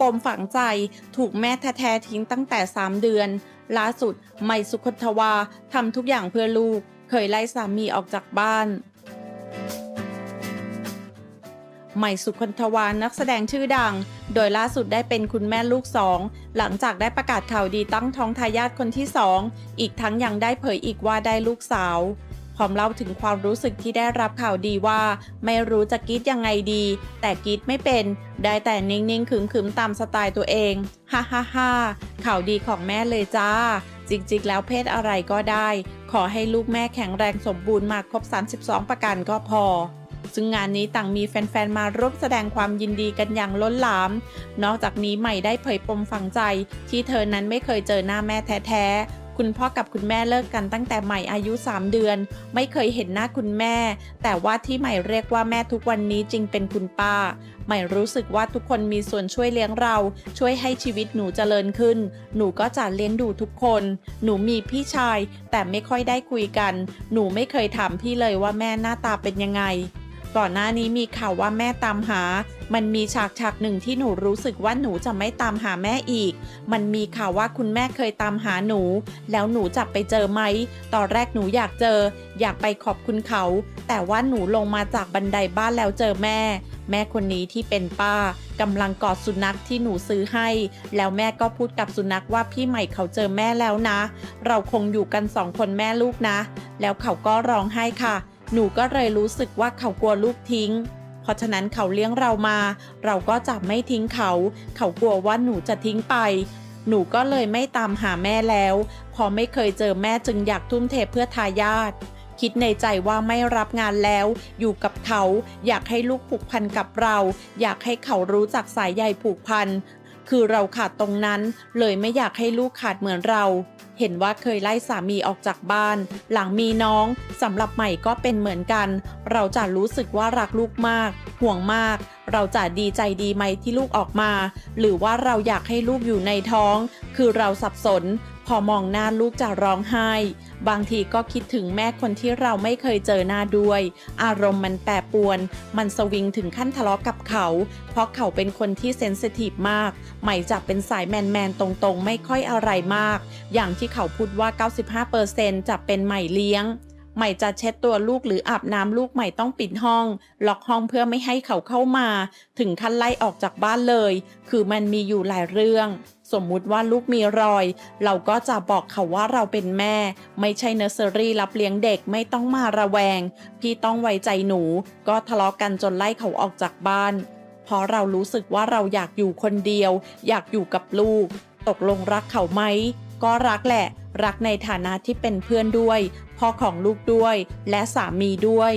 ปมฝังใจถูกแม่แท้ๆทิ้งตั้งแต่ 3 เดือน ล่าสุดใหม่สุคทวาทำทุกอย่างเพื่อลูก เคยไล่สามีออกจากบ้านใหม่สุคนทวานักแสดงชื่อดัง โดยล่าสุดได้เป็นคุณแม่ลูกสอง หลังจากได้ประกาศข่าวดีตั้งท้องทายาทคนที่สอง อีกทั้งยังได้เผยอีกว่าได้ลูกสาว พร้อมเล่าถึงความรู้สึกที่ได้รับข่าวดีว่า ไม่รู้จะกรีดยังไงดี แต่กรีดไม่เป็น ได้แต่นิ่งๆขึมๆตามสไตล์ตัวเองฮ่าฮ่าฮ่าข่าวดีของแม่เลยจ้า จริงๆ แล้วเพศอะไรก็ได้ ขอให้ลูกแม่แข็งแรงสมบูรณ์มาครบ 32 ประการก็พอซึ่งงานนี้ต่างมีแฟน ๆ มาร่วมแสดงความยินดีกันอย่างล้นหลาม นอกจากนี้ใหม่ได้เผยปมฝังใจ ที่เธอนั้นไม่เคยเจอหน้าแม่แท้ๆ คุณพ่อกับคุณแม่เลิกกันตั้งแต่ใหม่อายุ 3 เดือน ไม่เคยเห็นหน้าคุณแม่ แต่ว่าที่ใหม่เรียกว่าแม่ทุกวันนี้จริงเป็นคุณป้า ใหม่รู้สึกว่าทุกคนมีส่วนช่วยเลี้ยงเรา ช่วยให้ชีวิตหนูเจริญขึ้น หนูก็จะเลี้ยงดูทุกคน หนูมีพี่ชาย แต่ไม่ค่อยได้คุยกัน หนูไม่เคยถามพี่เลยว่าแม่หน้าตาเป็นยังไง ก่อนหน้านี้มีข่าวว่าแม่ตามหา มันมีฉากฉากหนึ่งที่หนูรู้สึกว่าหนูจะไม่ตามหาแม่อีก มันมีข่าวว่าคุณแม่เคยตามหาหนู แล้วหนูจะไปเจอไหม ตอนแรกหนูอยากเจอ อยากไปขอบคุณเขา แต่ว่าหนูลงมาจากบันไดบ้านแล้วเจอแม่ แม่คนนี้ที่เป็นป้ากำลังกอดสุนัขที่หนูซื้อให้ แล้วแม่ก็พูดกับสุนัขว่าพี่ใหม่เขาเจอแม่แล้วนะ เราคงอยู่กันสองคนแม่ลูกนะ แล้วเขาก็ร้องไห้ค่ะ หนูก็เลยรู้สึกว่าเขากลัวลูกทิ้ง เพราะฉะนั้นเขาเลี้ยงเรามา เราก็จะไม่ทิ้งเขา เขากลัวว่าหนูจะทิ้งไป หนูก็เลยไม่ตามหาแม่แล้วพอไม่เคยเจอแม่จึงอยากทุ่มเทเพื่อทายาทคิดในใจว่าไม่รับงานแล้ว อยู่กับเขา อยากให้ลูกผูกพันกับเรา อยากให้เขารู้จักสายใยผูกพันคือเราขาดตรงนั้น เลยไม่อยากให้ลูกขาดเหมือนเรา เห็นว่าเคยไล่สามีออกจากบ้าน หลังมีน้องสำหรับใหม่ก็เป็นเหมือนกัน เราจะรู้สึกว่ารักลูกมาก ห่วงมาก เราจะดีใจดีไหมที่ลูกออกมา หรือว่าเราอยากให้ลูกอยู่ในท้อง คือเราสับสน พอมองหน้าลูกจะร้องไห้ บางทีก็คิดถึงแม่คนที่เราไม่เคยเจอหน้าด้วย อารมณ์มันแปรปรวน มันสวิงถึงขั้นทะเลาะกับเขา เพราะเขาเป็นคนที่เซนซิทีฟมาก ใหม่จะเป็นสายแมนแมนตรงๆ ไม่ค่อยอะไรมาก อย่างที่เขาพูดว่า 95%จะเป็นใหม่เลี้ยง ใหม่จะเช็ดตัวลูกหรืออาบน้ำลูกใหม่ต้องปิดห้อง ล็อกห้องเพื่อไม่ให้เขาเข้ามา ถึงขั้นไล่ออกจากบ้านเลย คือมันมีอยู่หลายเรื่อง สมมุติว่าลูกมีรอย เราก็จะบอกเขาว่าเราเป็นแม่ ไม่ใช่เนอร์เซอรี่รับเลี้ยงเด็กไม่ต้องมาระแวง พี่ต้องไว้ใจหนู ก็ทะเลาะกันจนไล่เขาออกจากบ้าน เพราะเรารู้สึกว่าเราอยากอยู่คนเดียว อยากอยู่กับลูก ตกลงรักเขาไหม ก็รักแหละ รักในฐานะที่เป็นเพื่อนด้วยพ่อของลูกด้วย และสามีด้วย